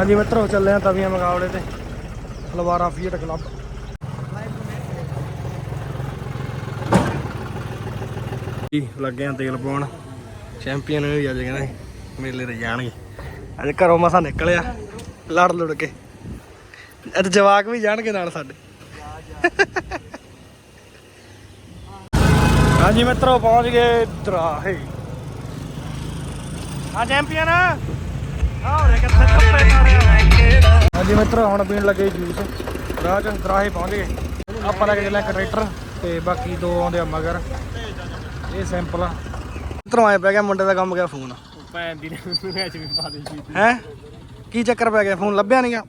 ਹਾਂਜੀ ਮਿੱਤਰੋ, ਚੱਲੇ ਆ ਤਵੀਆਂ ਮੁਕਾਬਲੇ ਤੇ। ਲਵਾਰਾ ਫੀਟ ਕਲੱਬ ਜੀ, ਲੱਗੇ ਆ ਤੇਲ ਪਾਉਣ ਚੈਂਪੀਅਨ ਵੀ ਅੱਜ ਕਹਿੰਦੇ ਮੇਲੇ ਤੇ ਜਾਣਗੇ। ਅੱਜ ਘਰੋਂ ਮਸਾ ਨਿਕਲਿਆ, ਲੜ ਲੁੜ ਕੇ। ਅੱਜ ਜਵਾਕ ਵੀ ਜਾਣਗੇ ਨਾਲ ਸਾਡੇ। ਹਾਂਜੀ ਮਿੱਤਰੋ, ਪਹੁੰਚ ਗਏ ਦਰਾਹੇ ਆ ਚੈਂਪੀਅਨ ਹਾਂਜੀ ਮਿੱਤਰੋ ਹੁਣ ਪੀਣ ਲੱਗੇ ਜੂਸ। ਰਾਹ ਚ ਦਰਾਹੇ ਪਹੁੰਚ ਗਏ। ਆਪਾਂ ਲੈ ਕੇ ਚੱਲੇ ਟਰੈਕਟਰ ਤੇ ਬਾਕੀ ਦੋ ਆਉਂਦੇ ਆ ਮਗਰ। ਇਹ ਸਿੰਪਲ ਆ। ਮਿੱਤਰੋ ਆਏ ਪੈ ਗਿਆ ਮੁੰਡੇ ਦਾ ਕੰਮ ਗਿਆ ਫੋਨ। ਭੈਣ ਦੀ ਮੈਚ ਵੀ ਪਾ ਦੇ ਸੀ। ਹੈ? ਕੀ ਚੱਕਰ ਪੈ ਗਿਆ? ਫੋਨ ਲੱਭਿਆ ਨਹੀਂਗਾ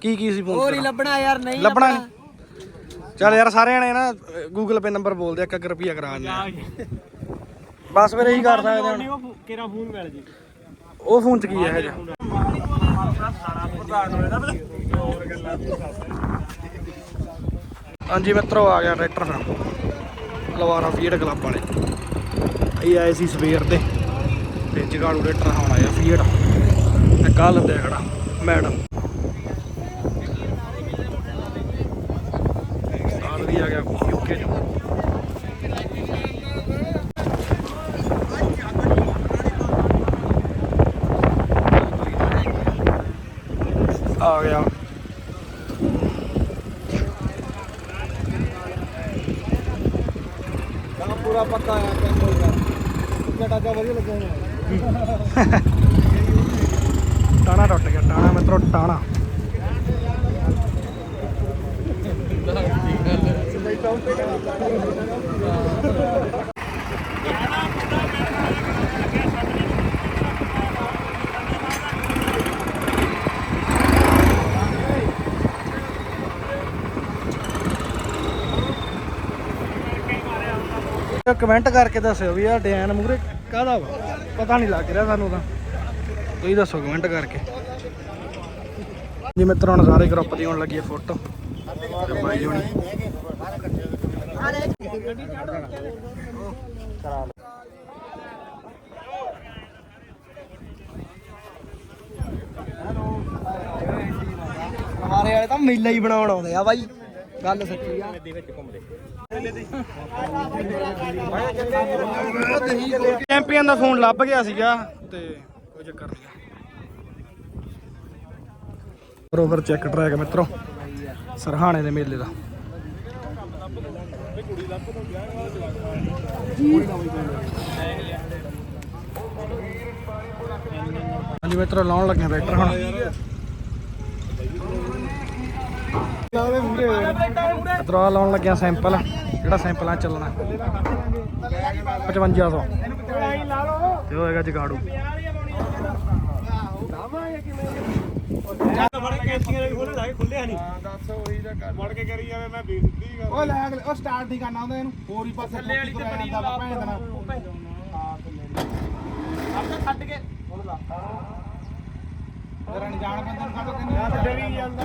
ਕੀ ਕੀ ਸੀ ਫੋਨ ਹੋਰ ਹੀ ਲੱਭਣਾ ਯਾਰ ਨਹੀਂ ਲੱਭਣਾ? ਚੱਲ ਯਾਰ ਸਾਰੇ ਜਣੇ ਨਾ ਗੂਗਲ ਪੇ ਨੰਬਰ ਬੋਲਦੇ ਆ 1 ਰੁਪਿਆ ਕਰਾ ਦਿੰਦੇ। ਬਸ ਫਿਰ ਇਹੀ ਕਰ ਸਕਦੇ ਹੁਣ ਕਿਹੜਾ ਫੋਨ ਮਿਲ ਜੀ। ਉਹ ਫੋਨ ਚ ਕੀ ਹੈ ਹਜੇ? ਹਾਂਜੀ ਮਿੱਤਰੋ, ਆ ਗਿਆ ਟਰੈਕਟਰ ਫਿਰ। ਲਵਾਰਾ ਫੀਡ ਕਲੱਬ ਵਾਲੇ। ਇਹ ਆਏ ਸੀ ਸਵੇਰ ਦੇ। ਤੇ ਜਗਾੜੂ ਟਰੈਕਟਰ ਹੁਣ ਆਇਆ ਫੀਡ ਤੇ ਕੱਲ ਦੇ ਖੜਾ ਮੈਡਮ ਸਾਲ ਵੀ ਆ ਗਿਆ ਯੂਕੇ ਚ ਆ ਗਿਆ ਕੰਮ ਪੂਰਾ ਪੱਕਾ ਆ ਕੋਈ ਗੱਲ ਜਿਹੜਾ ਤਾਂ ਵਧੀਆ ਲੱਗਿਆ ਹੋਣਾ। ਟਾਣਾ ਟੁੱਟ ਗਿਆ, ਟਾਣਾ ਮਿੱਤਰੋ, ਟਾਣਾ। ਕਮੈਂਟ ਕਰਕੇ ਦੱਸਿਓ ਵੀ ਆ ਡਿਜ਼ਾਈਨ ਮੂਰੇ ਕਾਹਦਾ ਵਾ? ਪਤਾ ਨਹੀਂ ਲੱਗ ਰਿਹਾ ਸਾਨੂੰ ਤਾਂ। ਤੁਸੀਂ ਦੱਸੋ ਕਮੈਂਟ ਕਰਕੇ। ਜੀ ਮਿੱਤਰੋ ਹੁਣ ਸਾਰੇ ਗਰੁੱਪ ਦੀ ਆਉਣ ਲੱਗੀ ਹੈ ਫੋਟੋ ਬਾਈ ਹੋਣੀ। ਹਮਾਰੇ ਵਾਲੇ ਤਾਂ ਮੇਲਾ ਹੀ ਬਣਾਉਣ ਆਉਂਦੇ ਆ ਬਾਈ। ਗੱਲ ਸੱਚੀ ਆ। ਚੈਂਪੀਅਨ ਦਾ ਫੋਨ ਲੱਭ ਗਿਆ ਸੀਗਾ ਤੇ ਕੋਈ ਚੱਕਰ ਨਹੀਂ। ਬਰੋਬਰ ਚੈੱਕ ਟਰੈਕ ਮਿੱਤਰੋ, ਸਰਹਾਣੇ ਦੇ ਮੇਲੇ ਦਾ। ਹਾਂਜੀ ਮਿੱਤਰੋ, ਲਾਉਣ ਲੱਗੇ ਟਰੈਕਟਰ ਹੁਣ। ਆਹ ਲਾਉਣ ਲੱਗਿਆ ਸੈਂਪਲ ਜਿਹੜਾ ਸੈਂਪਲ ਆ ਚੱਲਣਾ। 5500 ਤੇ ਹੋਏਗਾ ਜਗਾੜੂ। ਉਹ ਲੈ ਅਗਲੇ ਉਹ ਸਟਾਰਟ ਨਹੀਂ ਕਰਨਾ ਹੁੰਦਾ ਇਹਨੂੰ। ਹੋਰ ਹੀ ਪਾਸੇ ਥੱਲੇ ਵਾਲੀ ਤੇ ਬੜੀ ਲਾ ਭੈਣ ਦੇਣਾ ਆਪੇ ਛੱਡ ਕੇ। ਨਹੀਂ ਜਾਣ ਡਰੀ ਜਾਂਦਾ।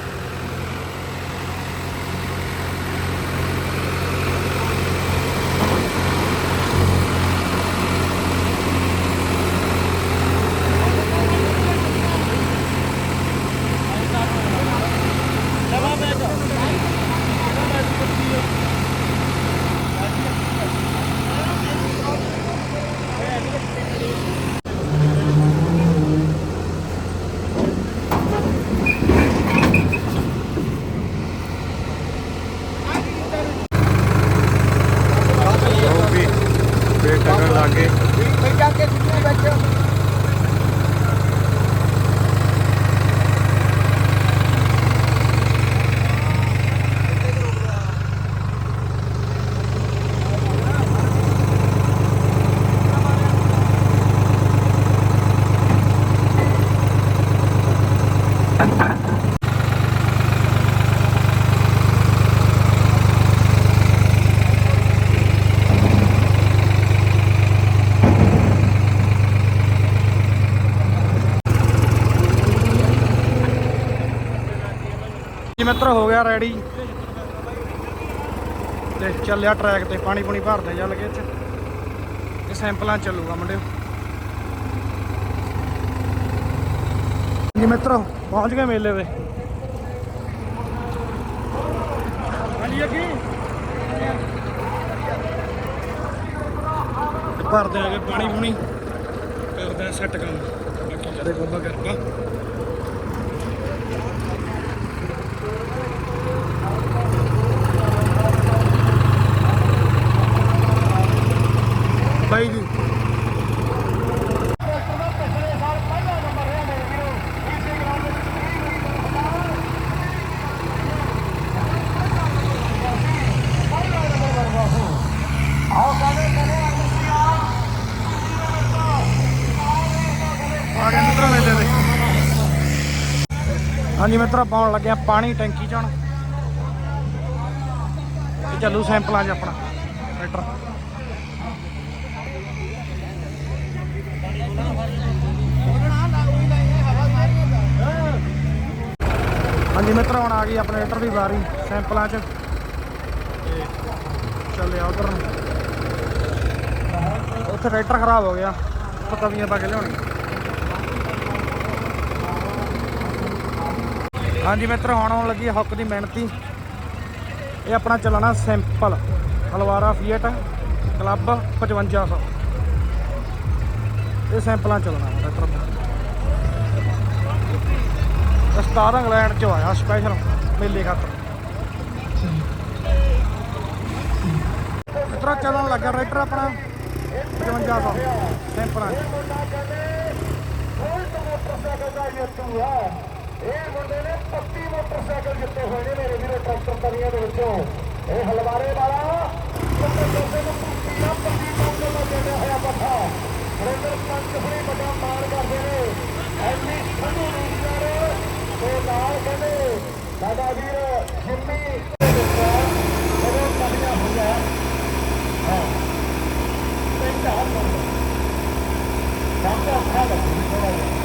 ਲਾ ਕੇ। ਜਾ ਕੇ ਸਿੱਧੂ ਬੈਠੇ ਮਿੱਤਰ, ਹੋ ਗਿਆ ਰੈਡੀ ਤੇ ਚੱਲਿਆ ਟਰੈਕ ਤੇ, ਪਾਣੀ ਪੂਣੀ ਭਰਦੇ ਚੱਲ ਕੇ ਇੱਥੇ। ਇਹ ਸੈਂਪਲਾਂ ਚੱਲੂਗਾ ਮੁੰਡਿਓ। ਜੀ ਮਿੱਤਰੋ, ਪਹੁੰਚ ਗਏ ਮੇਲੇ ਤੇ। ਹਾਂਜੀ, ਅੱਗੇ। ਭਰਦੇ ਆ ਪਾਣੀ ਪੂਣੀ। ਕਰਦੇ ਆ ਸੈੱਟ ਕੰਮ। ਬਾਕੀ ਕਦੇ ਗੋਬਾ ਕਰਦਾ ਬਾਈ ਜੀ ਆ ਗਏ ਮਿੱਤਰੋ ਮੇਲੇ ਤੇ ਹਾਂਜੀ ਮਿੱਤਰੋ ਪਾਉਣ ਲੱਗਿਆ ਪਾਣੀ ਟੈਂਕੀ ਚ। ਇਹ ਚੱਲੂ ਸੈਂਪਲਾਂ 'ਚ ਆਪਣਾ ਟਰੈਕਟਰ ਹਾਂਜੀ ਮਿੱਤਰੋ, ਹੁਣ ਆ ਗਈ ਆਪਣੇ ਟਰੈਕਟਰ ਦੀ ਵਾਰੀ ਸੈਂਪਲਾਂ 'ਚ। ਚੱਲਿਆ ਉਧਰ ਨੂੰ। ਉੱਥੇ ਟਰੈਕਟਰ ਖਰਾਬ ਹੋ ਗਿਆ ਪਤਾ ਵੀ ਪਾ ਕੇ ਲਿਆਉਣੀ। ਹਾਂਜੀ ਮਿੱਤਰ, ਹੁਣ ਆਉਣ ਲੱਗੀ ਹੈ ਹੁੱਕ ਦੀ ਮਿਹਨਤੀ। ਇਹ ਆਪਣਾ ਚੱਲਣਾ ਸਿੰਪਲ ਹਲਵਾਰਾ ਫੀਟ ਕਲੱਬ 5500 ਇਹ ਸਿੰਪਲਾਂ ਚੱਲਣਾ, ਮਿੱਤਰ। ਦਾ ਇੰਗਲੈਂਡ ਚੋਂ ਆਇਆ ਸਪੈਸ਼ਲ ਮੇਲੇ ਖਾਤਰ। ਮਿੱਤਰੋ, ਚੱਲਣ ਲੱਗਾ ਟਰੈਕਟਰ ਆਪਣਾ 5500 ਸੈਂਪਲਾਂ 'ਚ ਇਹ ਮੁੰਡੇ ਨੇ 25 ਮੋਟਰਸਾਈਕਲ ਜਿੱਤੇ ਹੋਏ ਨੇ ਮੇਰੇ ਵੀਰੋ ਟਰੈਕਟਰ ਤਰੀਆਂ ਦੇ ਵਿੱਚੋਂ। ਇਹ ਹਲਵਾਰੇ ਵਾਲਾ ਕਿਉਂਕਿ ਦੋਸੇ ਨੂੰ ਪੂਰਾ 25 ਮੋਟਰ ਦਾ ਚੱਲਿਆ ਹੋਇਆ ਪੱਠਾ ਸੁਰਿੰਦਰ ਪੰਚ ਹੁਣੇ ਵੱਡਾ ਮਾਣ ਕਰਦੇ ਨੇ। ਐਨੀ ਠੰਡੂ ਨੀਂਦਰ ਤੇ ਨਾਲ ਕਹਿੰਦੇ ਸਾਡਾ ਵੀਰ ਜਿੰਮੀ ਜਦੋਂ ਕਲੀਆਂ ਹੋਈਆਂ ਹਾਂ ਤੇ ਚਾਹ ਮੰਨ ਸਾਡਾ ਖਾ ਲੱਗੂ ਥੋੜਾ ਜਿਹਾ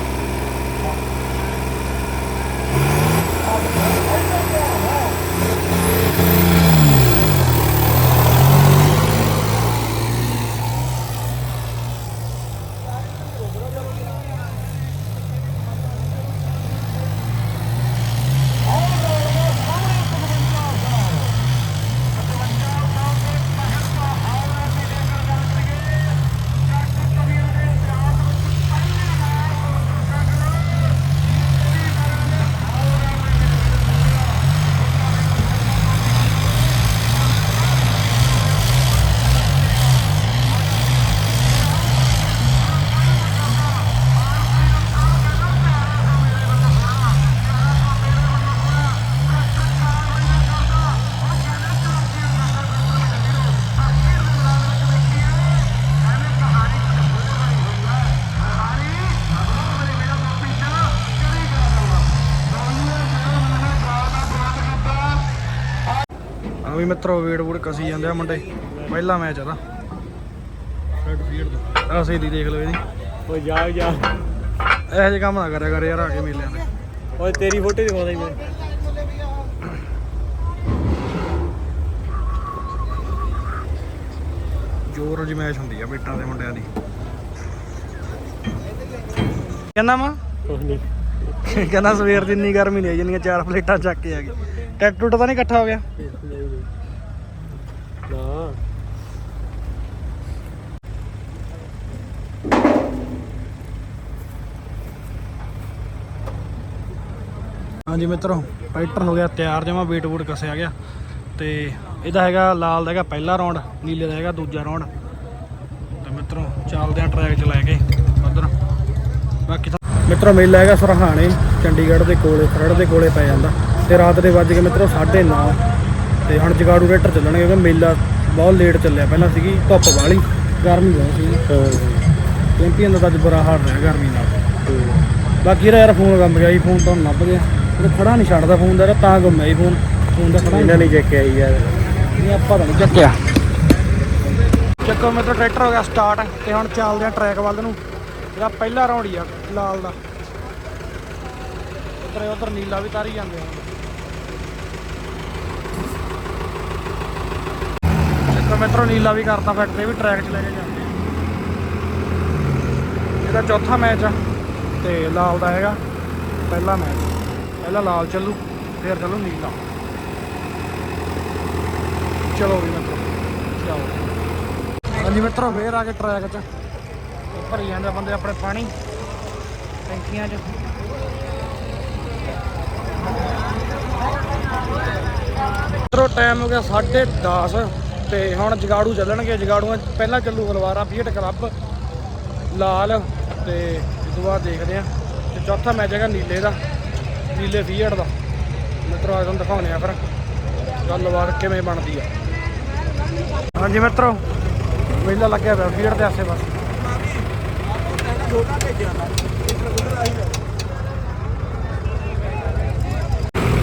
ਆ ਵੀ ਮਿੱਤਰੋ ਵੇੜ ਵੂੜ ਕਸੀ ਜਾਂਦੇ ਆ ਮੁੰਡੇ। ਪਹਿਲਾ ਮੈਚ ਆਦਾ ਰੈਡ ਫੀਲਡ ਦਾ ਦੀ ਦੇਖ ਲਓ ਇਹਦੀ। ਓ ਜਾ ਜਾ। ਇਹੋ ਜਿਹੇ ਕੰਮ ਨਾ ਕਰਿਆ ਕਰ ਯਾਰ ਆ ਕੇ ਮੇਲਿਆਂ ਤੇ ਓਏ ਤੇਰੀ ਫੋਟੋ ਦਿਖਾਉਂਦਾ ਹੀ ਮੈਂ। ਜੋਰ ਜਮੈਸ਼ ਹੁੰਦੀ ਆ ਬੇਟਾਂ ਦੇ ਮੁੰਡਿਆਂ ਦੀ। ਕਹਿੰਦਾ ਮਾ ਨਹੀਂ ਕਹਿੰਦਾ ਸਵੇਰ ਦੀ ਇੰਨੀ ਗਰਮੀ ਨਹੀਂ ਜਿੰਨੀਆਂ ਚਾਰ ਪਲੇਟਾਂ ਚੱਕ ਕੇ ਆ ਗਈ ਟੈਟ ਟੁੱਟ ਤਾਂ ਨਹੀਂ ਇਕੱਠਾ ਹੋ ਗਿਆ? ਹਾਂਜੀ ਮਿੱਤਰੋ ਟਰੈਕਟਰ ਹੋ ਗਿਆ ਤਿਆਰ ਜਮਾ ਵੇਟ ਵੂਟ ਕਸਿਆ ਗਿਆ। ਤੇ ਇਹਦਾ ਹੈਗਾ ਲਾਲ ਦਾ ਹੈਗਾ ਪਹਿਲਾ ਰਾਉਂਡ ਨੀਲੇ ਦਾ ਹੈਗਾ ਦੂਜਾ ਰਾਉਂਡ ਤੇ ਮਿੱਤਰੋ ਚੱਲਦੇ ਆ ਟਰੈਕ ਚ ਲੈ ਕੇ ਉਧਰ। ਬਾਕੀ ਮਿੱਤਰੋ ਮੇਲਾ ਹੈਗਾ ਸਰਹਾਣੇ ਚੰਡੀਗੜ੍ਹ ਦੇ ਕੋਲੇ ਖਰੜ ਦੇ ਕੋਲੇ ਪੈ ਜਾਂਦਾ। ਤੇ ਰਾਤ ਦੇ ਵੱਜ ਕੇ ਮਿੱਤਰੋ 9:30 ਤੇ ਹੁਣ ਜਗਾੜੂ ਰੇਟਰ ਚੱਲਣਗੇ ਕਿਉਂਕਿ ਮੇਲਾ ਬਹੁਤ ਲੇਟ ਚੱਲਿਆ। ਪਹਿਲਾਂ ਸੀਗੀ ਧੁੱਪ ਵਾਲੀ ਗਰਮੀ ਬਹੁਤ ਸੀ। ਚੈਂਪੀਅਨ ਦਾ ਅੱਜ ਬੁਰਾ ਹਾਲ ਰਿਹਾ ਗਰਮੀ ਨਾਲ। ਬਾਕੀ ਯਾਰ ਫੋਨ ਕੰਮ ਗਿਆ ਜੀ ਫੋਨ ਤਾਂ ਹੁਣ ਲੱਭ ਗਿਆ। ਇਹ ਖੜਾ ਨਹੀਂ ਛੱਡਦਾ ਫੋਨ ਦਾ ਤਾਂ ਗੁੰਮ ਹੈ ਫੋਨ ਫੋਨ ਦਾ ਖੜਾ ਇਹਨਾਂ ਨਹੀਂ। ਚੱਕਿਆ ਯਾਰ। ਇਹ ਆਪਾਂ ਤਾਂ ਨਹੀਂ ਚੱਕਿਆ। ਚੱਕੋ ਮੇਰੇ ਟਰੈਕਟਰ ਹੋ ਗਿਆ ਸਟਾਰਟ ਤੇ ਹੁਣ ਚੱਲਦੇ ਆ ਟਰੈਕ ਵੱਲ ਨੂੰ। ਇਹਦਾ ਪਹਿਲਾ ਰੌਂਡ ਹੀ ਆ ਲਾਲ ਦਾ। ਉਧਰ ਉਧਰ ਨੀਲਾ ਵੀ ਤਾਰੀ ਜਾਂਦੇ ਆ। ਚੱਕੋ ਮੇਰੇ ਨੀਲਾ ਵੀ ਕਰਤਾ ਫੈਕਟਰੀ ਵੀ ਟਰੈਕ ਚ ਲੈ ਕੇ ਜਾਂਦੇ ਇਹਦਾ ਚੌਥਾ ਮੈਚ ਆ ਤੇ ਲਾਲ ਦਾ ਹੈਗਾ ਪਹਿਲਾ ਮੈਚ ਪਹਿਲਾਂ ਲਾਲ ਚੱਲੂ, ਫਿਰ ਚੱਲੂ ਨੀਲਾ। ਚਲੋ ਵੀ ਮਿੱਤਰੋ, ਚਲੋ। ਹਾਂਜੀ ਮਿੱਤਰੋ, ਫੇਰ ਆ ਕੇ ਟਰੈਕ 'ਚ। ਭਰੀ ਜਾਂਦੇ ਬੰਦੇ ਆਪਣੇ ਪਾਣੀ, ਟੈਂਕੀਆਂ 'ਚ। ਮਿੱਤਰੋ ਟਾਈਮ ਹੋ ਗਿਆ 10:30 ਤੇ ਹੁਣ ਜਗਾੜੂ ਚੱਲਣਗੇ। ਜਗਾੜੂਆਂ ਪਹਿਲਾਂ ਚੱਲੂ ਹਲਵਾਰਾ ਫੀਟ ਕਲੱਬ ਲਾਲ ਤੇ ਇਸ ਤੋਂ ਬਾਅਦ ਦੇਖਦੇ ਆ। ਤੇ ਚੌਥਾ ਮੈਚ ਹੈਗਾ ਨੀਲੇ ਦਾ। ਨੀਲੇ ਫੀਟ ਦਾ। ਮਿੱਤਰੋ ਆ ਤੁਹਾਨੂੰ ਦਿਖਾਉਂਦੇ ਆ ਫਿਰ ਗੱਲਬਾਤ ਕਿਵੇਂ ਬਣਦੀ ਆ। ਹਾਂਜੀ ਮਿੱਤਰੋ ਵੇਲਾ ਲੱਗਿਆ ਪਿਆ ਫੀਟ ਦੇ ਆਸੇ ਪਾਸੇ।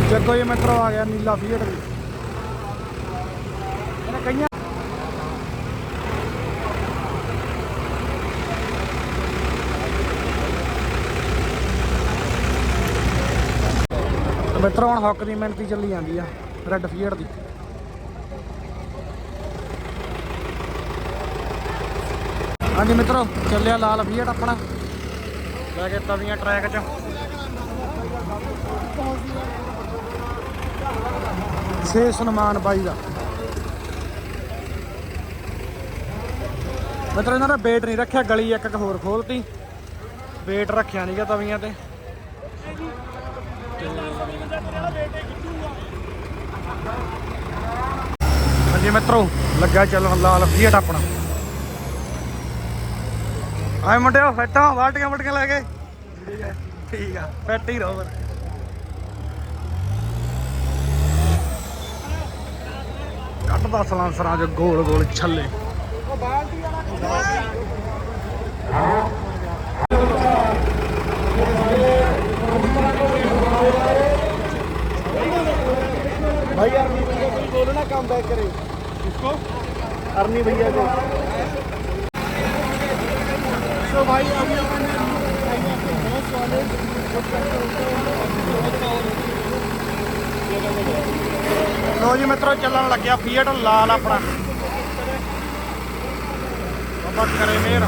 ਚੱਕੋ ਜੀ ਮਿੱਤਰੋ, ਆ ਗਿਆ ਨੀਲਾ ਫੀਟ ਵੀ ਮਿੱਤਰੋ, ਹੁਣ ਹੱਕ ਦੀ ਮਿਹਨਤੀ ਚੱਲੀ ਜਾਂਦੀ ਆ ਰੈੱਡ ਫੀਟ ਦੀ। ਹਾਂਜੀ ਮਿੱਤਰੋ, ਚੱਲਿਆ ਲਾਲ ਫੀਟ ਆਪਣਾ। ਲੈ ਕੇ ਤਵੀਆਂ ਟਰੈਕ 'ਚ। ਵਿਸ਼ੇਸ਼ ਸਨਮਾਨ ਬਾਈ ਦਾ। ਮਿੱਤਰੋ, ਇਹਨਾਂ ਦਾ ਵੇਟ ਨਹੀਂ ਰੱਖਿਆ, ਗਲੀ ਇੱਕ ਇੱਕ ਹੋਰ ਖੋਲਤੀ। ਵੇਟ ਰੱਖਿਆ ਨਹੀਂਗਾ ਤਵੀਆਂ ਤੇ। ਹਾਂਜੀ ਮਿੱਤਰੋ, ਲੱਗਾ ਚੱਲਣ ਲਾਲ ਫੀਟ ਆਪਣਾ। ਆਏ ਮੁੰਡਿਓ, ਫੱਟਾਂ, ਬਾਲਟੀਆਂ ਮੁੰਡੀਆਂ ਲੈ ਕੇ। ਠੀਕ ਆ, ਫੈਟ ਹੀ ਰਹੋ ਫਿਰ। ਕੱਢਦਾ ਸਲਾਂਸਰਾਂ ਚ ਗੋਲ ਗੋਲ ਛੱਲੇ। भाई अरनी भैया को बोलो ना कम बैक करे किसको अरनी भैया को तो भाई अभी अपन आपके बॉस वाले जो करते होते हैं ਲੋ ਜੀ ਮਿੱਤਰੋ ਚੱਲਣ ਲੱਗਿਆ ਫੀਟ ਲਾਲ ਆਪਣਾ ਬਾਬਾ ਕਰੇ ਮੇਰ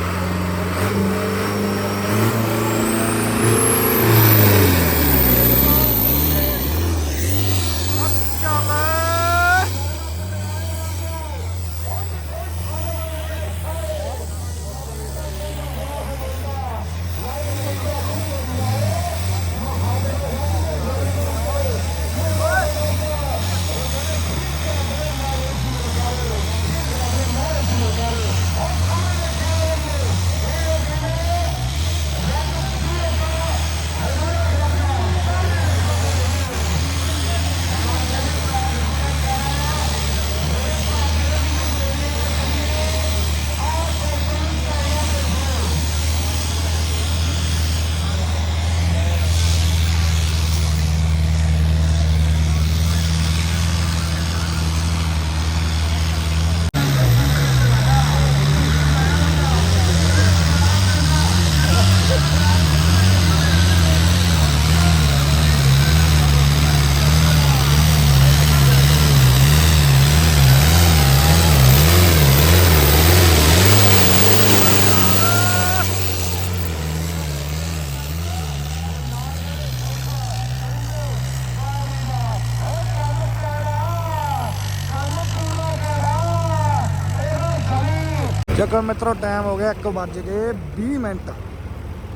ਚੱਕਰ ਮਿੱਤਰੋ ਟਾਈਮ ਹੋ ਗਿਆ 1 ਵੱਜ ਕੇ 20 ਮਿੰਟ।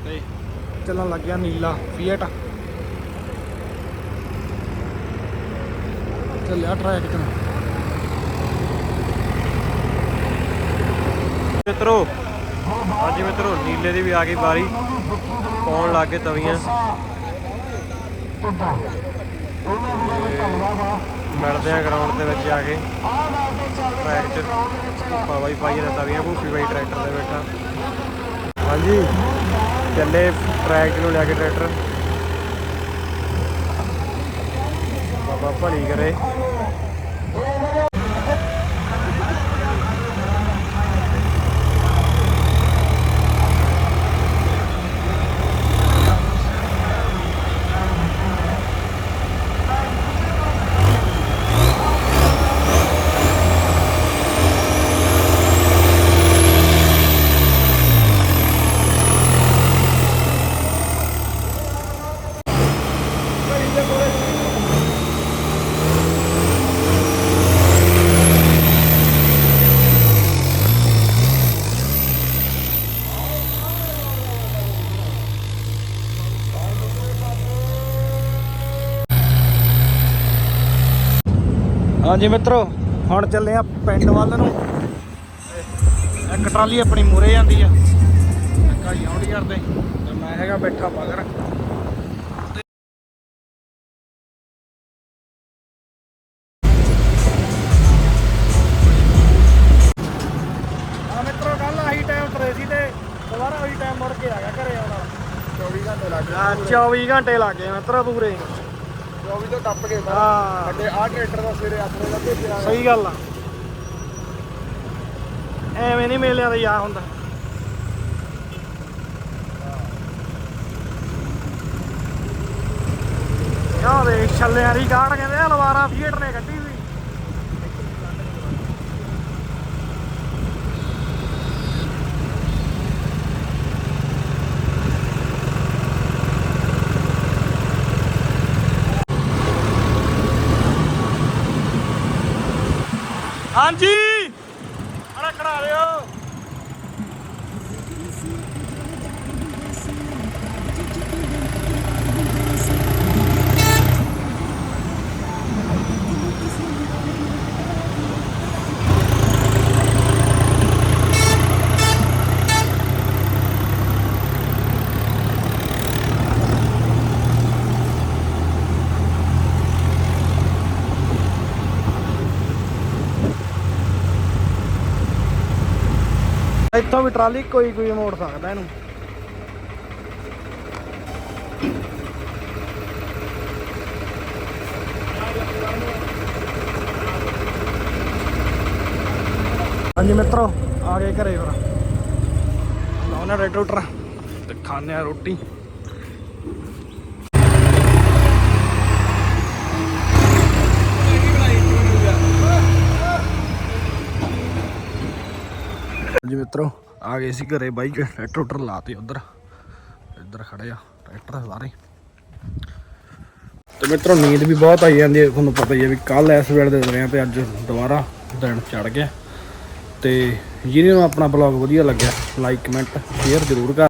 ਤੇ ਚੱਲਣ ਲੱਗ ਗਿਆ ਨੀਲਾ ਫੀਟ ਚੱਲਿਆ ਟਰੈਕ ਤੇ। ਮਿੱਤਰੋ ਹਾਂਜੀ ਮਿੱਤਰੋ ਨੀਲੇ ਦੀ ਵੀ ਆ ਗਈ ਵਾਰੀ। ਪਾਉਣ ਲੱਗ ਗਏ ਤਵੀਆਂ। ਮਿਲਦੇ ਆ ਗਰਾਊਂਡ ਦੇ ਵਿੱਚ ਜਾ ਕੇ। ਟਰੈਕ 'ਚ ਧੁੱਪਾ ਬਾਈ ਪਾਈ ਨੇ ਵੀ ਭੂਫੀ ਬਾਈ ਟਰੈਕਟਰ ਤੇ ਬੈਠਾ। ਹਾਂਜੀ, ਚੱਲੇ ਟਰੈਕ ਨੂੰ ਲੈ ਕੇ ਟਰੈਕਟਰ ਬਾਬਾ ਭਲੀ ਕਰੇ। ਹਾਂਜੀ ਮਿੱਤਰੋ ਹੁਣ ਚੱਲੇ ਆ ਪਿੰਡ ਵੱਲ ਨੂੰ। ਇੱਕ ਟਰਾਲੀ ਆਪਣੀ ਮੂਰੇ ਜਾਂਦੀ ਆ। ਕਾਈ ਆਉਂਦੀ ਕਰਦੇ। ਤੇ ਮੈਂ ਹੈਗਾ ਬੈਠਾ ਮਗਰ ਆ ਮਿੱਤਰੋ ਕੱਲ ਆਹੀ ਟਾਈਮ ਤਰੇ ਸੀ ਤੇ ਦੁਬਾਰਾ ਉਹੀ ਟਾਈਮ ਮੁੜ ਕੇ ਆ ਗਿਆ ਘਰੇ ਆਉਣਾ 24 ਘੰਟੇ ਲੱਗ ਗਏ ਆ 24 ਘੰਟੇ ਲੱਗ ਗਏ ਮਿੱਤਰੋ ਪੂਰੇ। 24 ਤੋਂ ਟੱਪ ਗਏ ਹਾਂ। ਸਾਡੇ ਆਹ ਟਰੈਕਟਰ ਦਾ ਸਵੇਰੇ ਆਪਣੇ ਦਾ ਭੇਜਿਆ ਸਹੀ ਗੱਲ ਆ। ਐਵੇਂ ਨਹੀਂ ਮੇਲਿਆਂ ਦਾ ਯਾ ਹੁੰਦਾ। ਯਾਰ ਦੇ ਛੱਲਿਆਂ ਦੀ ਕਾੜ ਕਹਿੰਦੇ ਆ ਲਵਾਰਾ ਫੀਟ ਨੇ ਕੱਢੀ ਵੀ ਹਾਂਜੀ ਅੜਾ ਖੜਾ ਲਿਓ ਇੱਥੋਂ ਵੀ ਟਰਾਲੀ, ਕੋਈ ਕੋਈ ਮੋੜ ਸਕਦਾ ਇਹਨੂੰ। ਹਾਂਜੀ ਮਿੱਤਰੋ, ਆ ਗਏ ਘਰੇ ਫਿਰ ਲਾਉਣਾ ਰੈਟਰੋਟਰ ਤੇ ਖਾਣੇ ਆ ਰੋਟੀ। ਜੀ ਮਿੱਤਰੋ ਆ ਗਏ ਸੀ ਘਰੇ ਬਾਈਕ ਟਰੈਕਟਰ ਲਾਤੇ ਉਧਰ। ਇੱਧਰ ਖੜੇ ਆ, ਟਰੈਕਟਰ ਸਾਰੇ। ਤੇ ਮਿੱਤਰੋ, ਨੀਂਦ ਵੀ ਬਹੁਤ ਆਈ ਜਾਂਦੀ ਹੈ ਤੁਹਾਨੂੰ ਪਤਾ ਹੀ ਹੈ ਵੀ ਕੱਲ ਇਸ ਵੇਲੇ ਦੇ ਰਹੇ ਆ ਤੇ ਅੱਜ ਦੁਬਾਰਾ ਦਿਨ ਚੜ ਗਿਆ। ਤੇ ਜਿਹਨੂੰ ਆਪਣਾ ਬਲੌਗ ਵਧੀਆ ਲੱਗਿਆ ਲਾਈਕ ਕਮੈਂਟ ਸ਼ੇਅਰ ਜ਼ਰੂਰ ਕਰ।